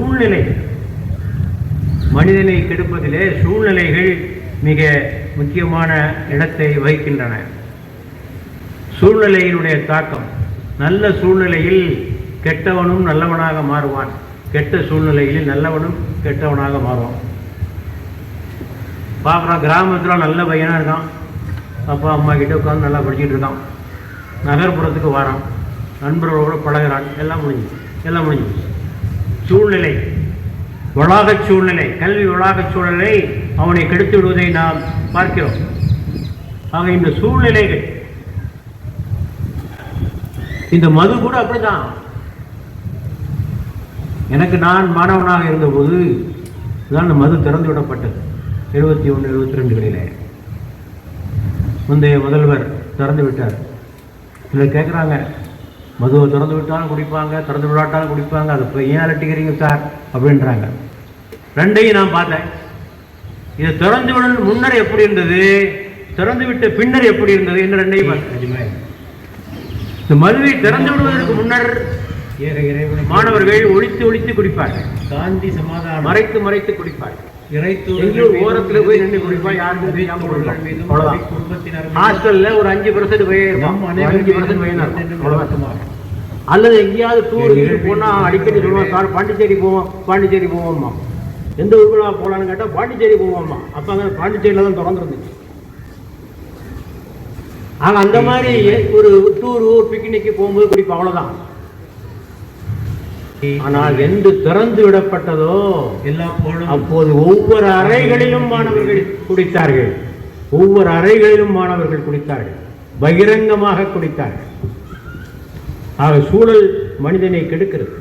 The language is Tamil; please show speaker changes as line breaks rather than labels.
சூழ்நிலை. மனிதனை கெடுப்பதிலே சூழ்நிலைகள் மிக முக்கியமான இடத்தை வகிக்கின்றன. சூழ்நிலையினுடைய தாக்கம். நல்ல சூழ்நிலையில் கெட்டவனும் நல்லவனாக மாறுவான். கெட்ட சூழ்நிலையில் நல்லவனும் கெட்டவனாக மாறுவான். பார்க்குறோம் கிராமத்தில் நல்ல பையனாக இருக்கான். அப்பா அம்மா கிட்ட உட்காந்து நல்லா படிச்சுட்டு இருக்கான். நகர்ப்புறத்துக்கு வரான். நண்பர்களோடு பழகுறான். எல்லாம் முடிஞ்சு எல்லாம் முடிஞ்சு சூழ்நிலை வளாகச் சூழ்நிலை கல்வி வளாகச் சூழ்நிலை அவனை கெடுத்து விடுவதை நாம் பார்க்கிறோம். ஆக இந்த சூழ்நிலைகள் இந்த மது கூட அப்படிதான். எனக்கு நான் மாணவனாக இருந்தபோது தான் இந்த மது திறந்து விடப்பட்டது. எழுபத்தி ஒன்று எழுபத்தி ரெண்டுகளிலே முந்தைய முதல்வர் திறந்து விட்டார். இதில் கேட்குறாங்க மதுவை திறந்து விட்டாலும் குடிப்பாங்க திறந்து விடாட்டாலும் குடிப்பாங்க அதை இப்போ ஏன் அலட்டிக்கிறீங்க சார் அப்படின்றாங்க. ரெண்டையும் நான் பார்த்தேன். இதை திறந்து விட முன்னர் எப்படி இருந்தது? திறந்து விட்ட பின்னர் எப்படி இருந்தது என்று ரெண்டையும் பார்த்தேன். இந்த மதுவை திறந்து விடுவதற்கு முன்னர் மாணவர்கள் ஒழித்து ஒழித்து குடிப்பார்கள்.
காந்தி சமாதானம்.
மறைத்து மறைத்து குடிப்பார்கள்.
இறைத்து
ஓரத்துல போய் நின்று குடிப்பா யாருக்கும்
குடும்பத்தினர்
ஹாஸ்டல்ல ஒரு அஞ்சு பர்சன்ட் ஒரு அஞ்சு பர்சன்ட் அவ்வளவுதான். அல்லது எங்கேயாவது டூர் போனா அடிக்கடி சொல்லுவான் சார் பாண்டிச்சேரி போவோம் பாண்டிச்சேரி போவோம்மா. எந்த ஊருக்குள்ள போகலான்னு கேட்டா பாண்டிச்சேரி போவோம்மா. அப்ப அங்க பாண்டிச்சேரியில தான் திறந்துருந்துச்சு ஆக அந்த மாதிரி ஒரு டூர் ஒரு பிக்னிக்கு போகும்போது குடிப்போம் அவ்வளவுதான். ஆனால் எந்த திறந்து விடப்பட்டதோ
எல்லா போலும்
அப்போது ஒவ்வொரு அறைகளிலும் மாணவர்கள் குடித்தார்கள். ஒவ்வொரு அறைகளிலும் மாணவர்கள் குடித்தார்கள். பகிரங்கமாக குடித்தார்கள். ஆக சூழல் மனிதனை கெடுக்கிறது.